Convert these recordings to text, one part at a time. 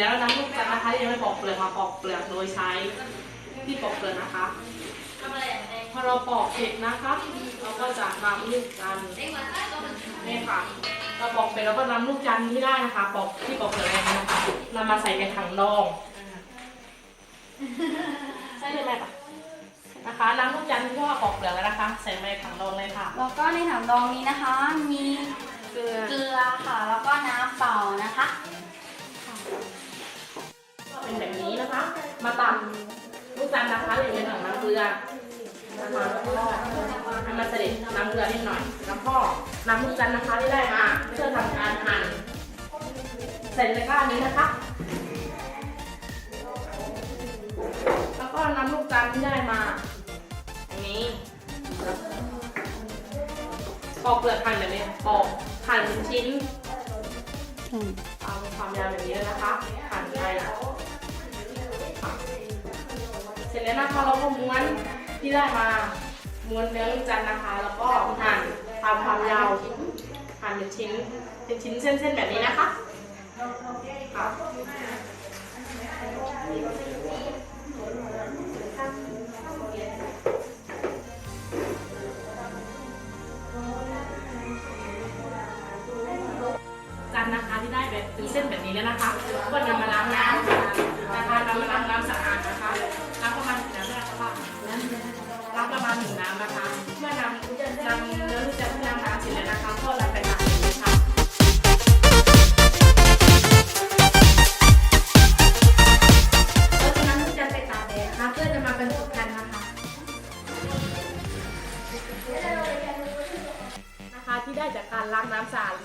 แล้วล้างลูกจันนะคะยังไม่ปอกเปลือกมาปอกเปลือกโดยใช้ที่ปอกเปลือกนะคะพอเราปอกเสร็จนะคะเราก็จะนำลูกจันนี่ค่ะ เราปอกเปแล้วก็นำลูกจันที่ได้นะคะ ปอกที่ปอกเปลือกแล้วนะคะนำมาใส่ในถังดองใช่เลยไหมปะนะคะล้างลูกจันทร์ที่ว่าปอกเปลือกแล้วนะคะ ใส่ในถังดองเลยค่ะ แล้วก็ในถังดองนี้นะคะมี มาตำลูกจันทร์นะคะอยู่ในถังน้ำเกลือนะคะแล้วก็ให้มันเสด็จน้ำเกลือนิดหน่อยแล้วก็นำลูกจันทร์นะคะที่ได้มาเพื่อทำการหั่นใส่ในตะกร้านี้นะคะ แล้วก็นำลูกจันทร์ที่ได้มาอย่างนี้ปอกเปลือกหั่นแบบนี้ปอกหั่นเป็นชิ้นเอาความยาวแบบนี้เลยนะคะหั่นไปเส ร็จแล้วนะคะเราก็ม้วนที่ได้มาม้วนเนื้อลูกจันทร์นะคะ แล้วก็หั่นตามความยาวหั่นเป็นชิ้นเป็นชิ้นเส้นๆแบบนี้นะคะค่ะจันนะคะที่ได้แบบเป็นเส้นแบบนี้แล้วนะคะ ก็นำมาล้าง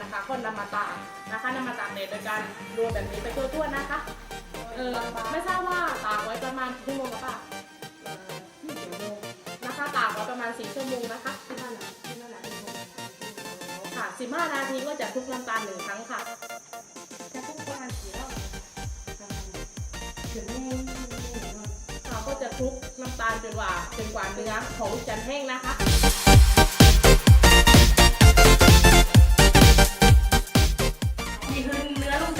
น้ำสะอาดนะคะก็นำมาตากนะคะนำมาตากแดดโดยการรวมแบบนี้ไปทั่วๆนะคะเออไม่ทราบว่าตากไว้ประมาณกี่ชั่วโมงคะป้านะคะตากไว้ประมาณสี่ชั่วโมงนะคะค่ะสิบห้านาทีก็จะคลุกน้ำตาลหนึ่งครั้งค่ะจะทุกประมาณกี่รอบเราก็จะคลุกน้ำตาลจนกว่าจนกว่าเนื้อของจันทร์แห้งนะคะ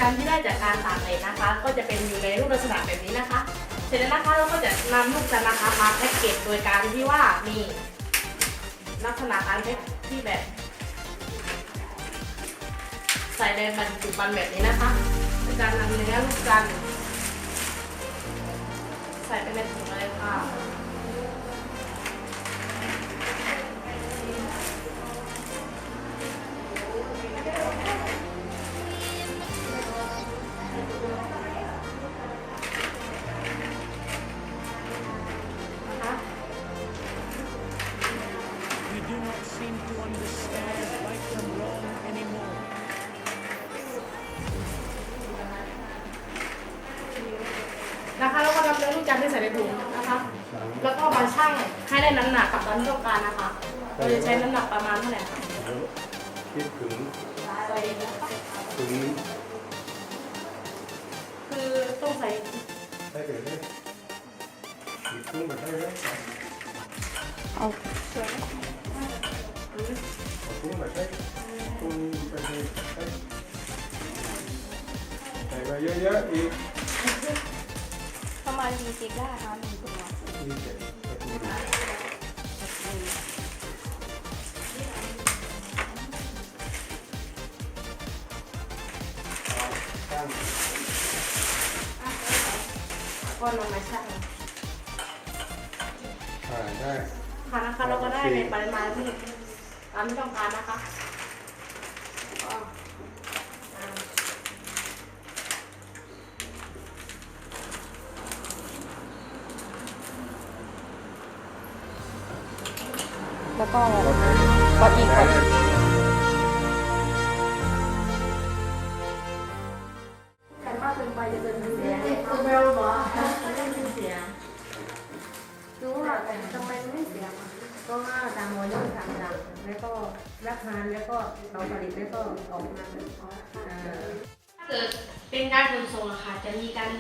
ันทร์ที่ได้จากการตากเลยนะคะ ก็จะเป็นอยู่ในรูปลักษณะแบบนี้นะคะ เสร็จแล้วนะคะเราก็จะนำลูกจันทร์นะคะมาแพ็กเกจโดยการที่ว่ามีลักษณะการแพ็กที่แบบ ใส่ในบรรจุภัณฑ์แบบนี้นะคะในการนำเนื้อลูกจันทร์ใส่ไปในถุงเลยค่ะ ก็นำเนื้อลูกจันทร์ที่ใส่ในถุงนะคะ แล้วก็มาชั่งให้ได้น้ำหนักกับตามที่ต้องการนะคะ เราจะใช้น้ำหนักประมาณเท่าไหร่คะคิดถึงใส่ถึงคือต้องใส่ได้เกิดได้คิดถึงมันได้ไหมเอาเอาถุงมาใช้ถุงไปใช้ใส่มาเยอะๆอีก ประมาณยี่สิบได้ค่ะหนึ่งถุงอะอีกเจ็ดตั้งมาชั่งอ่าได้ค่ะนะคะเราก็ได้ในปริมาณที่ตามที่ต้องการนะคะ แล้วก็กดอีกกดอีกใครมากเกินไปจะเกินเสียคือเบลเหรอไม่ได้เสียรู้ว่าแต่ทำไมไม่เสียก็ว่าตามออเดอร์สั่งสั่งแล้วก็รับทานแล้วก็เราผลิตแล้วก็ออกมาถ้าเกิดเป็นการขนส่งอะค่ะจะมีการ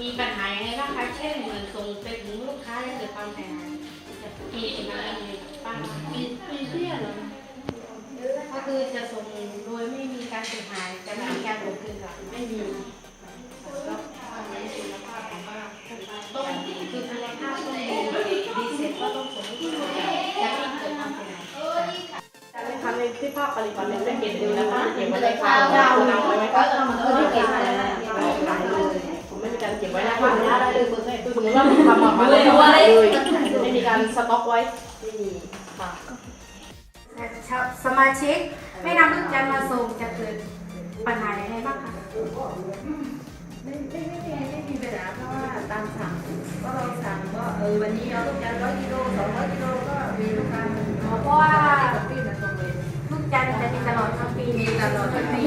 มีปัญหาอย่างไรบ้างคะเช่นเหมือนส่งไปถึงลูกค้าแล้วเกิดความเสียหายมีอะไรบ้างมีมีเสียเหรอก็คือจะส่งโดยไม่มีการเสียหายจะไม่มีการหลงคืนกลับไม่มีแล้วคุณภาพของบ้าต้องคือคุณภาพต้องดีดีเสร็จก็ต้องส่งให้ลูกค้าจะไม่เกิดความเสียหายทำในที่ภาพปริบัติเป็นเก็บดูนะคะเก็บไว้ในคลาวด์นำไว้ไหมคะคือที่เก็บไว้หลายรู เลยผมไม่มีการเก็บไว้นะคะคือสมมติว่าผมทำออกมาเลยเลยไม่มีการสต็อกไว้ไม่มีค่ะสมาชิกไม่นำลูกจันทร์มาส่งจะเกิดปัญหาอย่างไรบ้างคะไม่ไม่ไม่มีไม่มีปัญหาเพราะว่าตามสั่งก็เราสั่งว่าเออวันนี้เอาลูกจันร้อยกิโลสองร้อยกิโลก็มีลูกค้ามเพราะว่าปีมาส่งเลยลูกจันทร์จะมีตลอดทั้งปีมีตลอดทั้งปี